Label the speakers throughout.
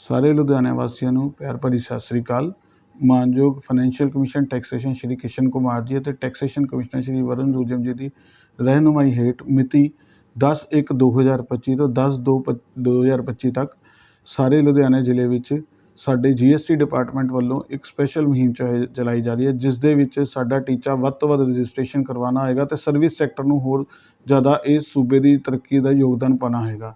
Speaker 1: ਸਾਰੇ ਲੁਧਿਆਣਾ ਵਾਸੀਆਂ ਨੂੰ ਪਿਆਰ ਭਰੀ ਸਤਿ ਸ੍ਰੀ ਅਕਾਲ। ਮਾਨਯੋਗ financial commission taxation Shri Kishan Kumar ji ਅਤੇ ਟੈਕਸੇਸ਼ਨ ਕਮਿਸ਼ਨਰ ਸ਼੍ਰੀ ਵਰੁਣ ਰੂਜਮ ਜੀ ਦੀ ਰਹਿਨੁਮਾਈ ਹੇਠ ਮਿਤੀ 10/1/2025 ਤੋਂ 10/2/2025 ਤੱਕ ਸਾਰੇ ਲੁਧਿਆਣਾ ਜ਼ਿਲ੍ਹੇ ਵਿੱਚ ਸਾਡੇ ਜੀਐਸਟੀ ਡਿਪਾਰਟਮੈਂਟ ਵੱਲੋਂ ਇੱਕ ਸਪੈਸ਼ਲ ਮੁਹਿੰਮ ਚਲਾਈ ਜਾ ਰਹੀ ਹੈ, ਜਿਸ ਦੇ ਵਿੱਚ ਸਾਡਾ ਟੀਚਾ ਵੱਧ ਤੋਂ ਵੱਧ ਰਜਿਸਟ੍ਰੇਸ਼ਨ ਕਰਵਾਉਣਾ ਹੋਏਗਾ ਅਤੇ ਸਰਵਿਸ ਸੈਕਟਰ ਨੂੰ ਹੋਰ ਜ਼ਿਆਦਾ ਇਸ ਸੂਬੇ ਦੀ ਤਰੱਕੀ ਦਾ ਯੋਗਦਾਨ ਪਾਉਣਾ ਹੋਏਗਾ।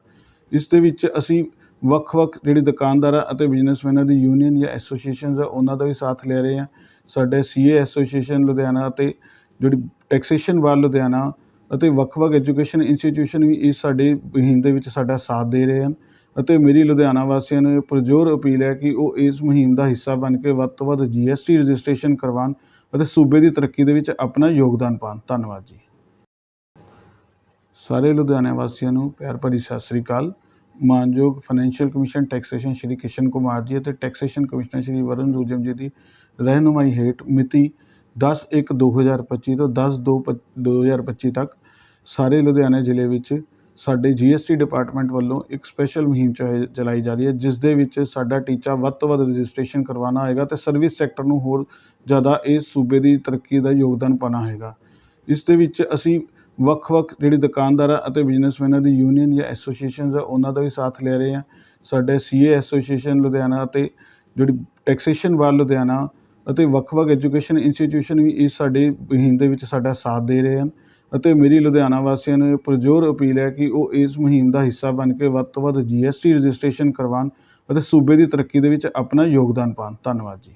Speaker 1: ਇਸ ਦੇ ਵਿੱਚ ਅਸੀਂ ਵੱਖ-ਵੱਖ ਜਿਹੜੀ ਦੁਕਾਨਦਾਰਾਂ ਅਤੇ ਬਿਜ਼ਨਸਮੈਨਾਂ ਦੀ ਯੂਨੀਅਨ ਜਾਂ ਐਸੋਸੀਏਸ਼ਨਸ ਆ, ਉਹਨਾਂ ਦਾ ਵੀ ਸਾਥ ਲੈ ਰਹੇ ਆ। ਸਾਡੇ ਸੀਏ ਐਸੋਸੀਏਸ਼ਨ ਲੁਧਿਆਣਾ ਅਤੇ ਜਿਹੜੀ ਟੈਕਸੇਸ਼ਨ ਬਾਰ ਲੁਧਿਆਣਾ ਅਤੇ ਵੱਖ-ਵੱਖ ਐਜੂਕੇਸ਼ਨ ਇੰਸਟੀਟਿਊਸ਼ਨ ਵੀ ਇਸ ਸਾਡੇ ਮੁਹਿੰਮ ਦੇ ਵਿੱਚ ਸਾਡਾ ਸਾਥ ਦੇ ਰਹੇ ਹਨ। ਅਤੇ ਮੇਰੀ ਲੁਧਿਆਣਾ ਵਾਸੀਆਂ ਨੂੰ ਇਹ ਪੁਰਜ਼ੋਰ ਅਪੀਲ ਹੈ ਕਿ ਉਹ ਇਸ ਮੁਹਿੰਮ ਦਾ ਹਿੱਸਾ ਬਣ ਕੇ ਵੱਧ ਤੋਂ ਵੱਧ ਜੀਐਸਟੀ ਰਜਿਸਟ੍ਰੇਸ਼ਨ ਕਰਵਾਉਣ ਅਤੇ ਸੂਬੇ ਦੀ ਤਰੱਕੀ ਦੇ ਵਿੱਚ ਆਪਣਾ ਯੋਗਦਾਨ ਪਾਉਣ। ਧੰਨਵਾਦ ਜੀ। ਸਾਰੇ ਲੁਧਿਆਣਾ ਵਾਸੀਆਂ ਨੂੰ ਪਿਆਰ ਭਰੀ ਸਤਿ ਸ੍ਰੀ ਅਕਾਲ। ਮਾਨਯੋਗ financial commission taxation Shri Kishan Kumar ji ਅਤੇ ਟੈਕਸੇਸ਼ਨ ਕਮਿਸ਼ਨਰ ਸ਼੍ਰੀ ਵਰੁਣ ਰੂਜਮ ਜੀ ਦੀ ਰਹਿਨੁਮਾਈ ਹੇਠ ਮਿਤੀ 10/1/2025 ਤੋਂ 10/2/2025 ਤੱਕ ਸਾਰੇ ਲੁਧਿਆਣਾ ਜ਼ਿਲ੍ਹੇ ਵਿੱਚ ਸਾਡੇ ਜੀਐਸਟੀ ਡਿਪਾਰਟਮੈਂਟ ਵੱਲੋਂ ਇੱਕ ਸਪੈਸ਼ਲ ਮੁਹਿੰਮ ਚਲਾਈ ਚਲਾਈ ਜਾ ਰਹੀ ਹੈ, ਜਿਸ ਦੇ ਵਿੱਚ ਸਾਡਾ ਟੀਚਾ ਵੱਧ ਤੋਂ ਵੱਧ ਰਜਿਸਟ੍ਰੇਸ਼ਨ ਕਰਵਾਉਣਾ ਹੋਏਗਾ ਅਤੇ ਸਰਵਿਸ ਸੈਕਟਰ ਨੂੰ ਹੋਰ ਜ਼ਿਆਦਾ ਇਸ ਸੂਬੇ ਦੀ ਤਰੱਕੀ ਦਾ ਯੋਗਦਾਨ ਪਾਉਣਾ ਹੋਏਗਾ। ਇਸ ਦੇ ਵਿੱਚ ਅਸੀਂ ਵੱਖ-ਵੱਖ ਜਿਹੜੀ ਦੁਕਾਨਦਾਰਾਂ ਅਤੇ ਬਿਜ਼ਨਸਮੈਨਾਂ ਦੀ ਯੂਨੀਅਨ ਜਾਂ ਐਸੋਸੀਏਸ਼ਨਸ ਆ, ਉਹਨਾਂ ਦਾ ਵੀ ਸਾਥ ਲੈ ਰਹੇ ਹਾਂ ਸਾਡੇ ਸੀ ਏ ਐਸੋਸੀਏਸ਼ਨ ਲੁਧਿਆਣਾ ਅਤੇ ਜਿਹੜੀ ਟੈਕਸੇਸ਼ਨ ਬਾਰ ਲੁਧਿਆਣਾ ਅਤੇ ਵੱਖ-ਵੱਖ ਐਜੂਕੇਸ਼ਨ ਇੰਸਟੀਟਿਊਸ਼ਨ ਵੀ ਇਸ ਸਾਡੇ ਮੁਹਿੰਮ ਦੇ ਵਿੱਚ ਸਾਡਾ ਸਾਥ ਦੇ ਰਹੇ ਹਨ। ਅਤੇ ਮੇਰੀ ਲੁਧਿਆਣਾ ਵਾਸੀਆਂ ਨੂੰ ਇਹ ਪੁਰਜ਼ੋਰ ਅਪੀਲ ਹੈ ਕਿ ਉਹ ਇਸ ਮੁਹਿੰਮ ਦਾ ਹਿੱਸਾ ਬਣ ਕੇ ਵੱਧ ਤੋਂ ਵੱਧ ਜੀਐਸਟੀ ਰਜਿਸਟ੍ਰੇਸ਼ਨ ਕਰਵਾਉਣ ਅਤੇ ਸੂਬੇ ਦੀ ਤਰੱਕੀ ਦੇ ਵਿੱਚ ਆਪਣਾ ਯੋਗਦਾਨ ਪਾਉਣ। ਧੰਨਵਾਦ ਜੀ।